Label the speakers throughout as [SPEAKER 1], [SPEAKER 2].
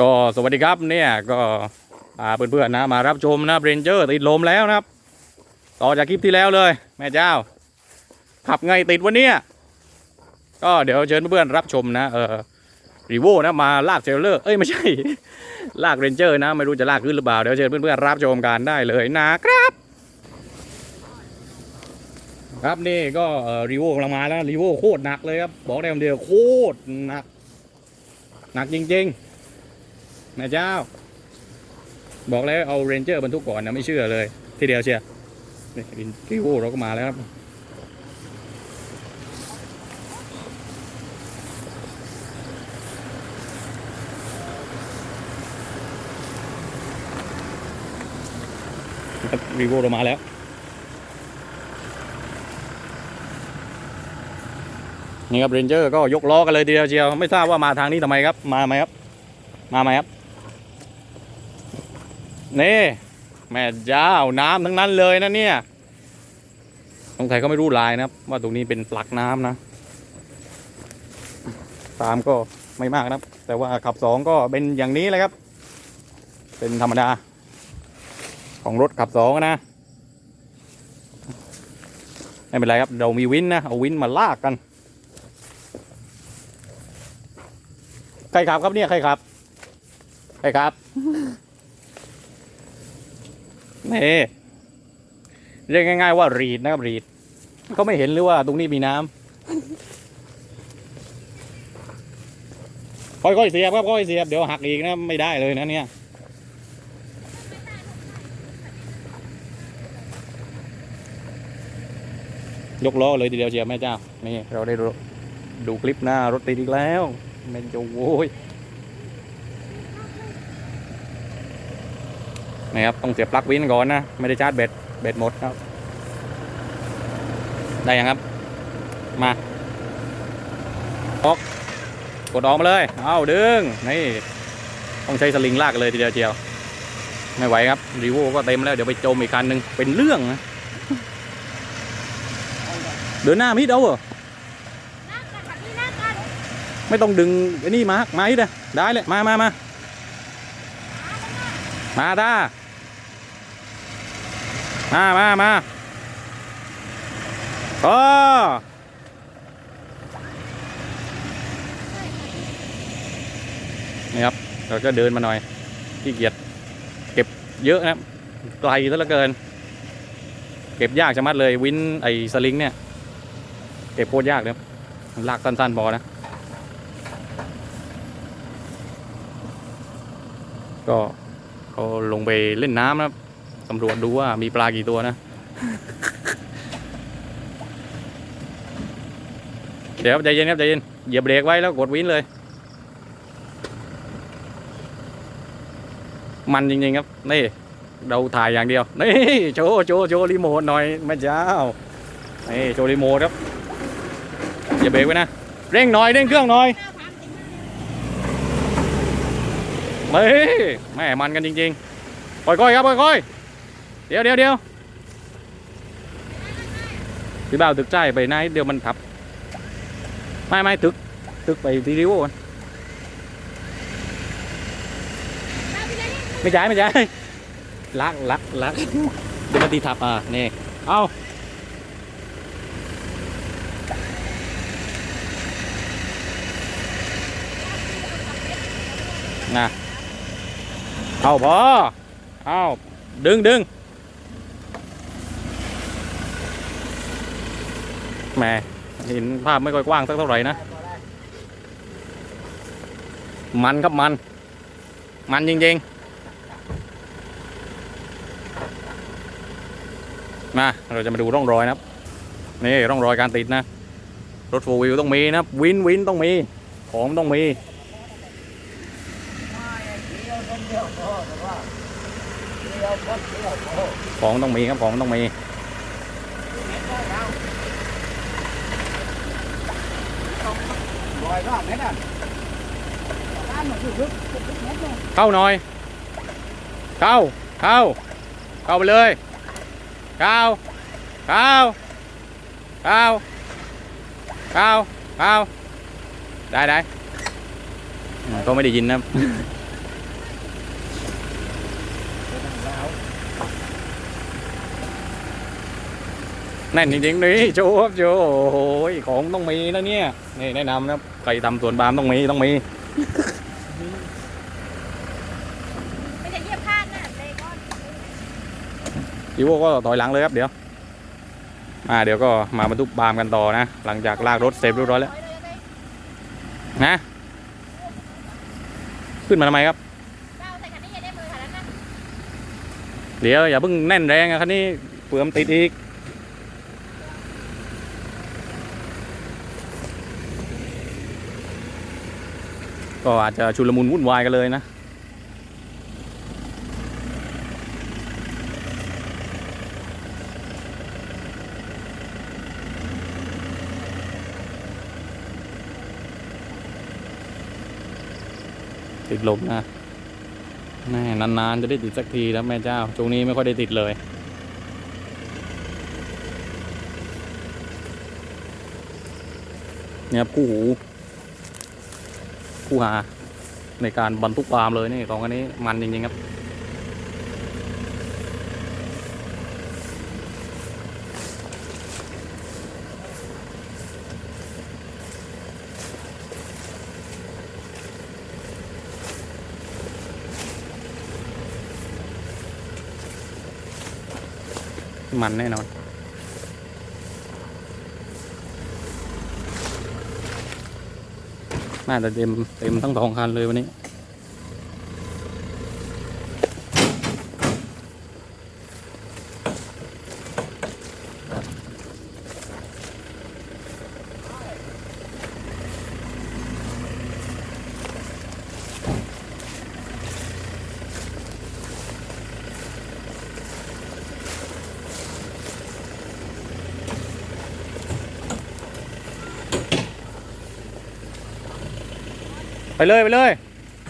[SPEAKER 1] ก็สวัสดีครับเนี่ยก็พาเพื่อนๆนะมารับชมนะเรนเจอร์ติดลมแล้วนะครับ ต่อจากคลิปที่แล้วเลย แม่เจ้า ขับไงติดวันเนี้ยก็เดี๋ยวเชิญเพื่อนๆรับชมนะเออรีโวนะมาลากเทรลเลอร์เอ้ยไม่ใช่ ลากเรนเจอร์นะ ไม่รู้จะลากขึ้นหรือเปล่า เดี๋ยวเชิญเพื่อนๆรับชมกันได้เลยนะครับ ครับนี่ก็รีโวกำลังมาแล้วรีโวโคตรหนักเลยครับบอกได้คำเดียวโคตรหนักหนักจริง ๆ แม่เจ้า บอกแล้วเอาเรนเจอร์บรรทุกก่อนนะไม่เชื่อเลย ทีเดียวเชียร์นี่รีโวเราก็มาแล้วครับรีโวเรามาแล้วนี่ครับเรนเจอร์ก็ยกล้อกันเลยทีเดียวเชียวไม่ทราบว่ามาทางนี้ทำไมครับ มาไหมครับ มาไหมครับ นี่แม่เจ้าน้ำทั้งนั้นเลยนะเนี่ยสงสัยเขาไม่รู้ลายนะครับ ว่าตรงนี้เป็นปลักน้ำนะ ตามก็ไม่มากนะครับ แต่ว่าขับสองก็เป็นอย่างนี้เลยครับ เป็นธรรมดา ของรถขับสองนะไม่เป็นไรครับ เรามีวินนะ เอาวินมาลากกัน ใครขับครับเนี่ย ใครขับ ใครครับ นี่เรียกง่าย ๆ ว่ารีดนะครับรีดเขาไม่เห็นหรือว่าตรงนี้มีน้ำค่อยๆเสียบครับค่อยๆเสียบเดี๋ยวหักอีกนะไม่ได้เลยนะเนี่ยยกล้อเลยทีเดียวเชียวแม่เจ้านี่เราได้ดูคลิปหน้ารถติดอีกแล้วแม่นจะโว้ย นะครับต้องเสียบปลั๊กวินก่อนนะไม่ได้ชาร์จแบตแบตหมดครับ ได้ยังครับ มาออกกดออกมาเลยเอาดึงนี่ต้องใช้สลิงลากเลยทีเดียวเจียวไม่ไหวครับรีโวก็เต็มแล้วเดี๋ยวไปโจมอีกคันหนึ่งเป็นเรื่องนะเดินหน้ามิดเอาเหรอไม่ต้องดึงไอ้นี่มามาอีกเลยได้เลยมามามามาตา มามามาโอ้นี่ครับ เราก็เดินมาหน่อยขี้เกียจเก็บเยอะนะไกลซะเหลือเกิน เก็บยากชะมัดเลยวินไอ้สลิงเนี่ยเก็บโคตรยากเลยลากสั้นๆพอนะ ก็เขาลงไปเล่นน้ำนะครับ สำรวจดูว่ามีปลากี่ตัวนะ เดี๋ยวใจเย็นครับใจเย็นเหยียบเบรกไว้แล้วกดวินเลย มันจริงๆครับ นี่เราถ่ายอย่างเดียว นี่โชว์โชว์โชว์รีโมทหน่อยแม่เจ้านี่โชว์รีโมทครับเหยียบเบรกไว้นะ เร่งหน่อยเร่งเครื่องหน่อยเฮ้ยแม่มันกันจริงๆค่อยๆครับค่อยๆเดี๋ยวเดี๋ยวเดี๋ยวพี่บ่าวตึกใจไปไหนเดี๋ยวมันทับ ไม่ไม่ตึกตึกไปที่ริวก่อนไม่ใช่ไม่ใช่ลักลักลักเดี๋ยวมันตีทับอะนี่เอานะเอาพอเอาดึงดึง แหมเห็นภาพไม่ค่อยกว้างสักเท่าไหร่นะ มันครับมัน มันจริงๆ มาเราจะมาดูร่องรอยนะครับ นี่ร่องรอยการติดนะ รถโฟวิวต้องมีนะวินวินต้องมี ของต้องมีของต้องมีครับของต้องมี เข้าหน่อย เข้า เข้า เข้าไปเลย เข้า เข้า เข้า เข้า เข้า ได้ได้ก็ไม่ได้ยินนะนั่นจริงๆนี่โจ้ครับโจ้โอ้ยของต้องมีนะเนี่ยนี่แนะนำนะใครทำสวนบามต้องมีต้องมี
[SPEAKER 2] จิ
[SPEAKER 1] โวก็ต่อยหลังเลยครับเดี๋ยวอ่าเดี๋ยวก็มาบรรทุกปาล์มกันต่อนะ หลังจากลากรถเสร็จเรียบร้อยแล้ว
[SPEAKER 2] ถอยเลยเตะ
[SPEAKER 1] นะขึ้นมาทำไมครับ
[SPEAKER 2] เจ้าใส่คันนี้อย่าได้มือขนาดนั้นนะ
[SPEAKER 1] เดี๋ยวอย่าเพิ่งแน่นแรงอะคันนี้เปลือมนติดอีกก็อาจจะชุลมุนวุ่นวายกันเลยนะ ลมนะแม่นานๆจะได้ติดสักทีแล้วแม่เจ้าช่วงนี้ไม่ค่อยได้ติดเลย เนี่ยคู่หูคู่หาในการบรรทุกปาล์มเลยนี่ของอันนี้มันจริงๆครับ มันแน่นอนน่าจะเต็มเต็มทั้งสองคันเลยวันนี้ เลยไปเลย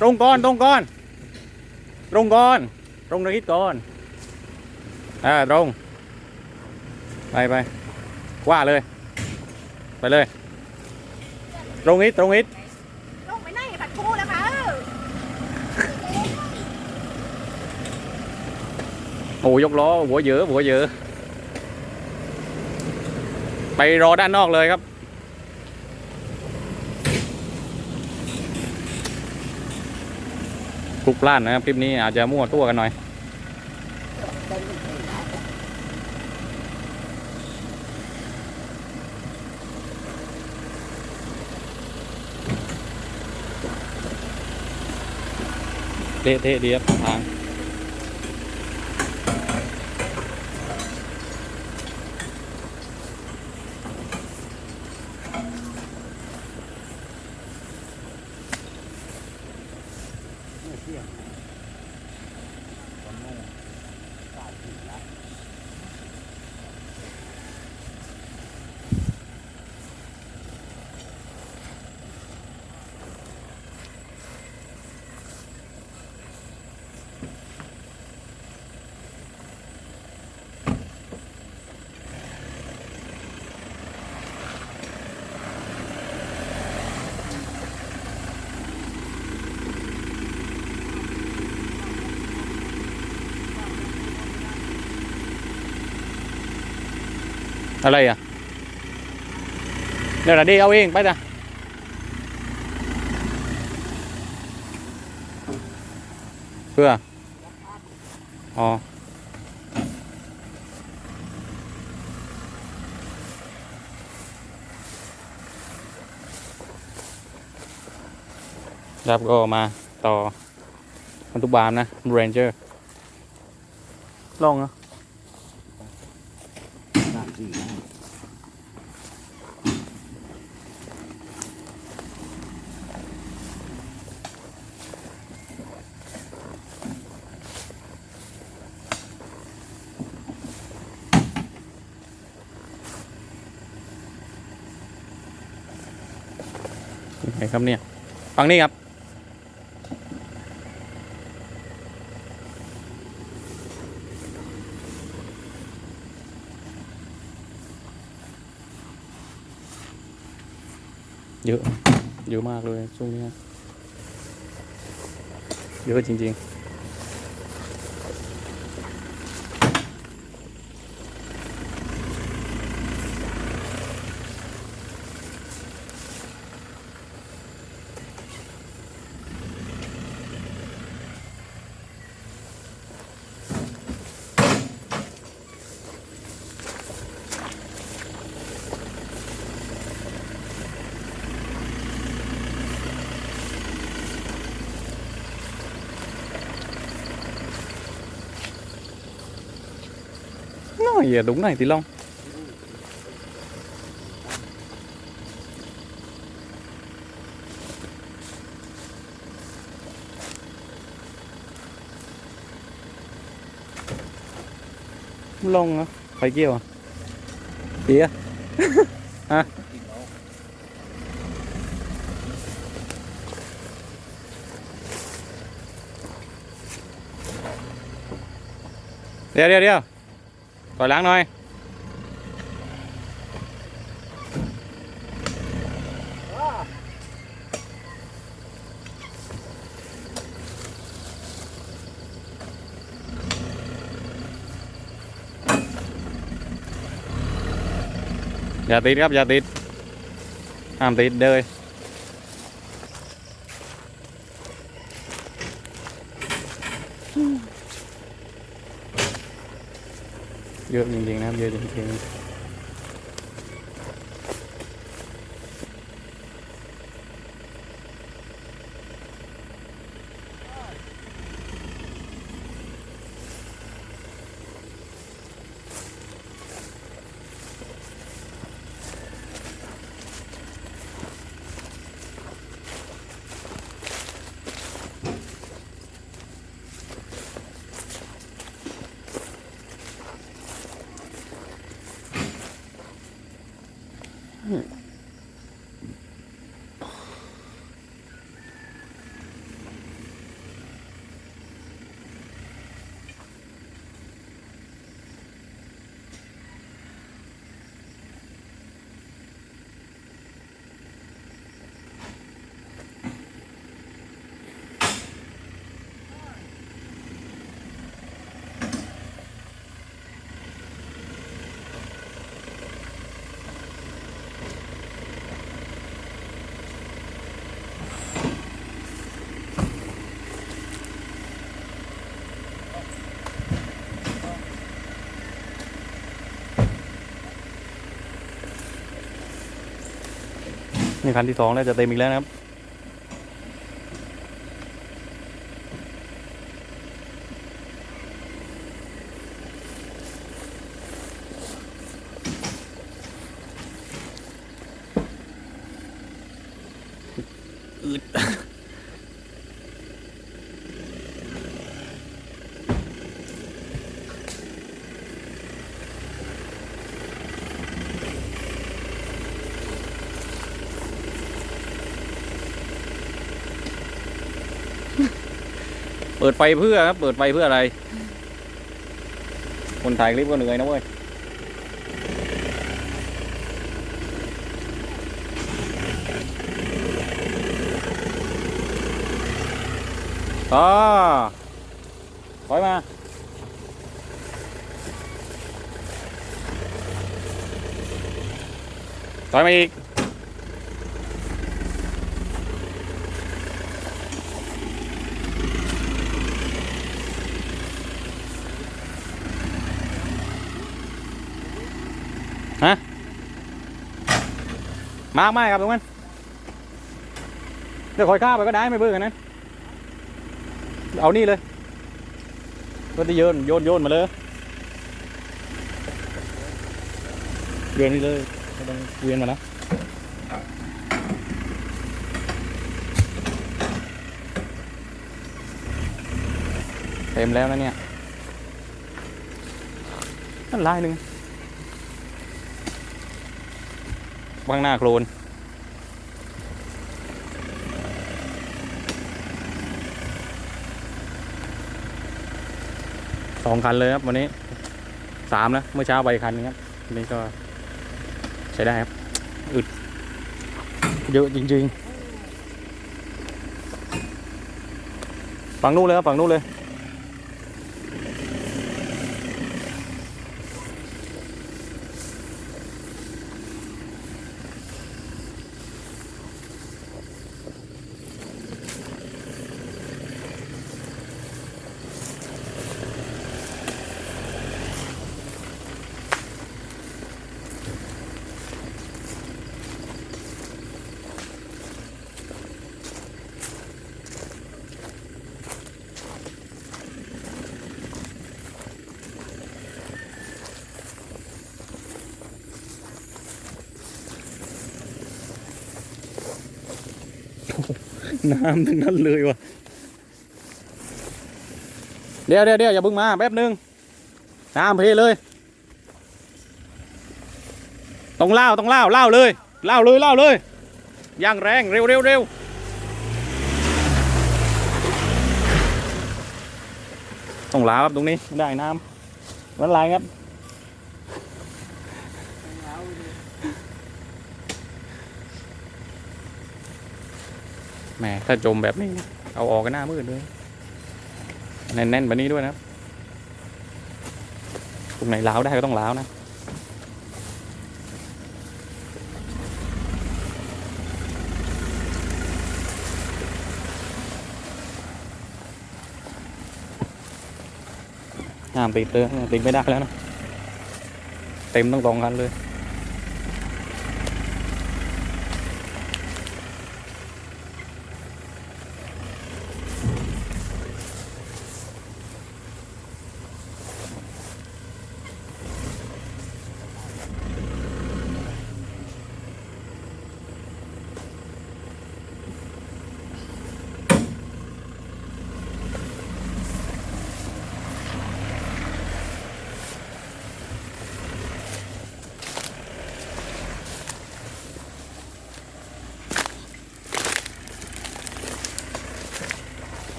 [SPEAKER 1] ตรงก่อนตรงก่อน ตรงก่อน ตรงนิดก่อน อ่าตรง ไปไปกว่าเลย ไปเลย ตรงนิดตรงนิด
[SPEAKER 2] ลงไปไหนผัดคู่แล้วค่ะเออ
[SPEAKER 1] โอ้ยกล้อหัวเยอะหัวเยอะ ไปรอด้านนอกเลยครับ ลุกพล่านนะครับคลิปนี้อาจจะมั่วตัวกันหน่อย เตะเทะดีครับทาง And I. อะไรอะเดี๋ยวนะดีเอาเองไปจ้ะเพื่ออ๋อครับก็มาต่อบรรทุกบามนะ Ranger ลองเหรอะ ยังไงครับเนี่ยฟังนี่ครับ เยอะ เยอะมากเลยช่วงนี้ เยอะจริงอ này đúng này tí long. Long á, phải kia à? Tía à. Đi đi đi. Khỏi lắng thôi อย่าติดครับอย่าติดห้ามติด เยเยอะจริงๆนะครับเยอะจริงๆ นี่คันที่สองแล้วจะเต็มอีกแล้วนะครับ อืด ปิดไฟเพื่อครับ เปิดไฟเพื่ออะไร คนถ่ายคลิปก็เหนื่อยนะเว้ยต่อถอยมา ถอยมาอีก มากไม่ครับตรงนั้นเดี๋ยวคอยข้าไปก็ได้ไม่เบื่อกันนั้นเอานี่เลยก็จะโยนโยนโยนมาเลยโยนนี่เลยไม่ต้องเวียนมานะเต็มแล้วนะเนี่ยนั่นลายหนึ่ง บางหน้าโคลนสองคันเลยครับวันนี้สามแล้วเมื่อเช้าไปคันนึงครับนนี้ก็ใช้ได้ครับอึดเยอะจริงๆฝั่งนู้นเลยครับฝั่งนู้นเลย น้ำทั้งนั้นเลยวะเดี๋ยวเดี๋ยวเดี๋ยวอย่าเพิ่งมาแป๊บนึงน้ำเพเลยต้องเล่าต้องเล่าเล่าเลยเล่าเลยเล่าเลยย่างแรงเร็วเร็วเร็วต้องลาครับตรงนี้ไม่ได้น้ำมันลายครับ แหมถ้าจมแบบนี้ เอาออกกันหน้ามืดเลยแน่นๆแบบนี้ด้วยนะครับตรงไหนล้าวได้ก็ต้องล้าวนะห้ามติดเลยติดไม่ได้แล้วนะ เต็มต้องตองกันเลย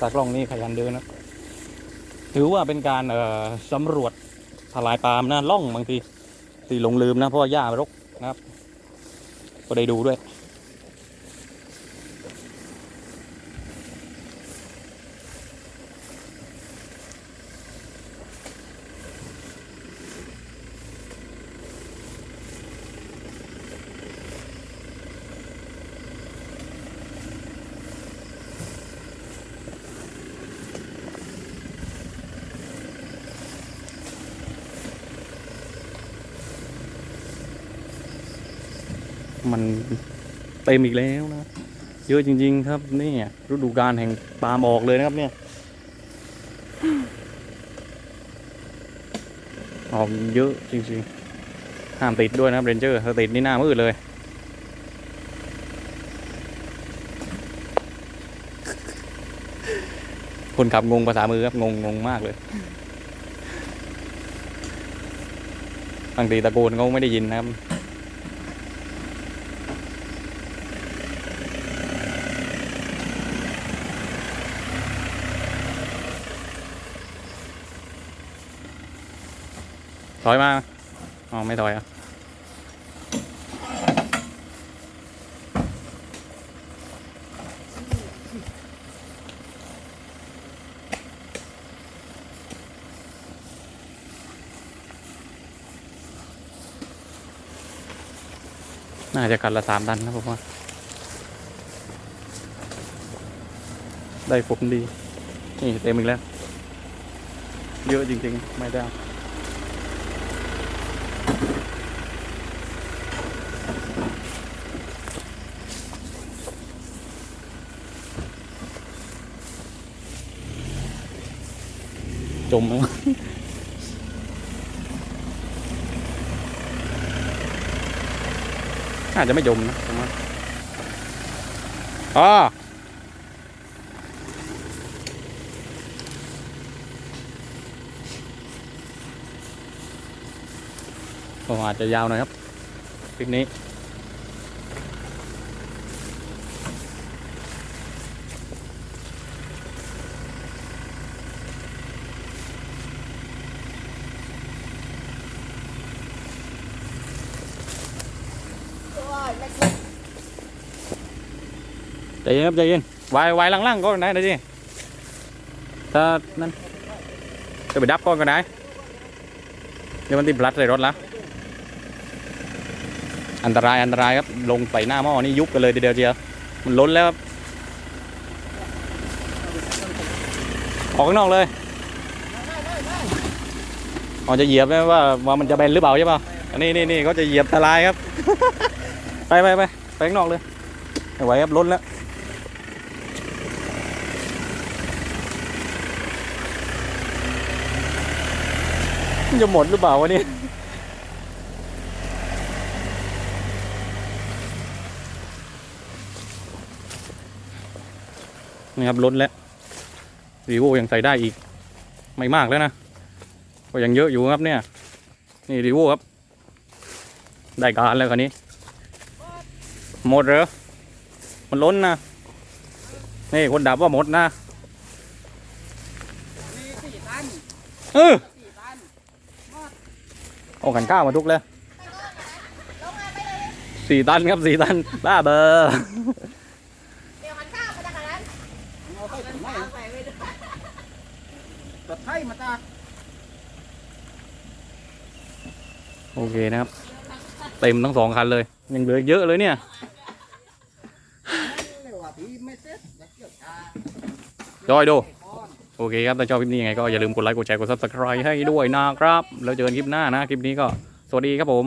[SPEAKER 1] ตากล้องนี่ขยันเดินนะ ถือว่าเป็นการเอ่อสำรวจทลายปาล์มนะล่องบางทีตีหลงลืมนะเพราะว่าหญ้ารกนะครับ ก็ได้ดูด้วย มันเต็มอีกแล้วนะเยอะจริง ๆ ครับนี่ฤดูกาลแห่งปาล์มออกเลยนะครับเนี่ยออกเยอะจริงๆห้ามติดด้วยนะครับเรนเจอร์ถ้าติดนี่หน้ามืดเลยคนขับงงภาษามือครับงงงงมากเลยบางทีตะโกนเขาไม่ได้ยินนะครับ อยมาอ๋อไม่ถอยอะน่าจะกันละสามตันนะผมว่า ได้ผลดี นี่เต็มอีกแล้ว เยอะจริงๆ ไม่ได้ จมแล้วอาจจะไม่จมนะผมว่าอ๋อก็อาจจะยาวหน่อยครับคลิปนี้ ใจเย็นครับใจเย็นวายวายล่างๆก็ได้นะจีถ้านั่นจะไปดับก่อนก็ได้เดี๋ยวมันติดบลัดใส่รถแล้วอันตรายอันตรายครับลงไปหน้าหม้อนี่ยุบกันเลยทีเดียวเชียวมันล้นแล้วครับออกข้างนอกเลย
[SPEAKER 2] ได้ได้ได้
[SPEAKER 1] อ๋อจะเหยียบไหมว่าว่ามันจะแบนหรือเปล่าใช่ป่ะอันนี้นี่นี่เขาจะเหยียบทลายครับ ไปไปไปไปข้างนอกเลยไม่ไหวครับล้นแล้ว จะหมดหรือเปล่าวะเนี่ยนี่ครับล้นแล้วรีโวยังใส่ได้อีก ไม่มากแล้วนะก็ยังเยอะอยู่ครับเนี่ย นี่รีโวครับ ได้การแล้วคันนี้ หมดเหรอมันล้นนะ นี่คนดับว่าหมดนะเออ เอากันข้าวมาทุกแล้วสี่ตันครับสี่ตัน บ้าเบอร์
[SPEAKER 3] เดี๋ยวมันข้าวมาจากนั้น
[SPEAKER 2] เอาไปถึงไหน
[SPEAKER 3] ใส่ไปด้วย
[SPEAKER 2] ตัดไทยมาตา
[SPEAKER 1] โอเคนะครับ เต็มทั้งสองคันเลย ยังเหลือเยอะเลยเนี่ย
[SPEAKER 2] เรียกว่าพี่ไม่เซ็ตอย่าเกี่ยวชา
[SPEAKER 1] จอยดู
[SPEAKER 2] ก้อน
[SPEAKER 1] โอเคครับ ถ้าชอบคลิปนี้ยังไงก็อย่าลืมกดไลค์ กดแชร์ กด subscribe ให้ด้วยนะครับ แล้วเจอกันคลิปหน้านะ คลิปนี้ก็สวัสดีครับผม